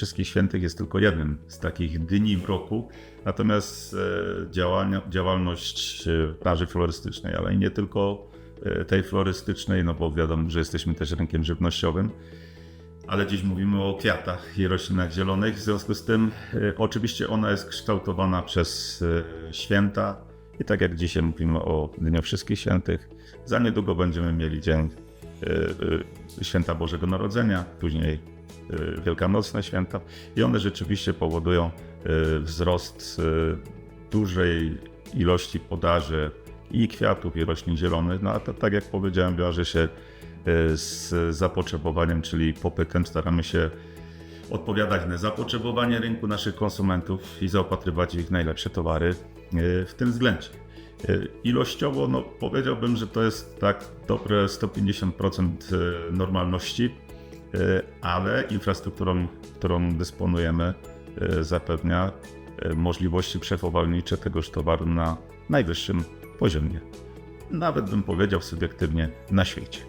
Wszystkich Świętych jest tylko jednym z takich dni w roku, natomiast e, działania, działalność e, plaży florystycznej, ale i nie tylko e, tej florystycznej, no bo wiadomo, że jesteśmy też rynkiem żywnościowym, ale dziś mówimy o kwiatach i roślinach zielonych, w związku z tym e, oczywiście ona jest kształtowana przez e, święta i tak jak dzisiaj mówimy o Dniu Wszystkich Świętych, za niedługo będziemy mieli dzień e, e, Święta Bożego Narodzenia, później e, Wielkanocne Święta i one rzeczywiście powodują e, wzrost e, dużej ilości podaży i kwiatów, i roślin zielonych, no a to tak jak powiedziałem, wiąże się z zapotrzebowaniem, czyli popytem. Staramy się odpowiadać na zapotrzebowanie rynku naszych konsumentów i zaopatrywać ich w najlepsze towary w tym względzie. Ilościowo no, powiedziałbym, że to jest tak dobre 150% e, normalności, ale infrastrukturą, którą dysponujemy, e, zapewnia e, możliwości przechowalnicze tegoż towaru na najwyższym poziomie. Nawet bym powiedział subiektywnie na świecie.